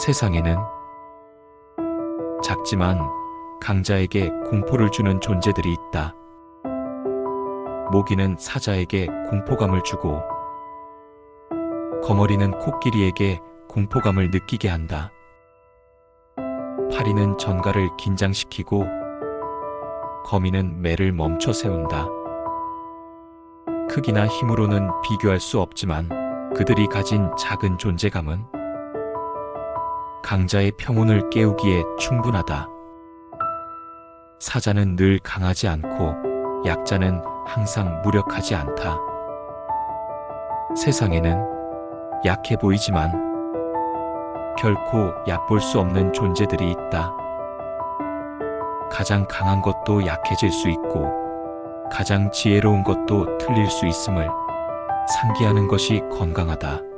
세상에는 작지만 강자에게 공포를 주는 존재들이 있다. 모기는 사자에게 공포감을 주고 거머리는 코끼리에게 공포감을 느끼게 한다. 파리는 전가를 긴장시키고 거미는 매를 멈춰 세운다. 크기나 힘으로는 비교할 수 없지만 그들이 가진 작은 존재감은 강자의 평온을 깨우기에 충분하다. 사자는 늘 강하지 않고 약자는 항상 무력하지 않다. 세상에는 약해 보이지만 결코 얕볼 수 없는 존재들이 있다. 가장 강한 것도 약해질 수 있고 가장 지혜로운 것도 틀릴 수 있음을 상기하는 것이 건강하다.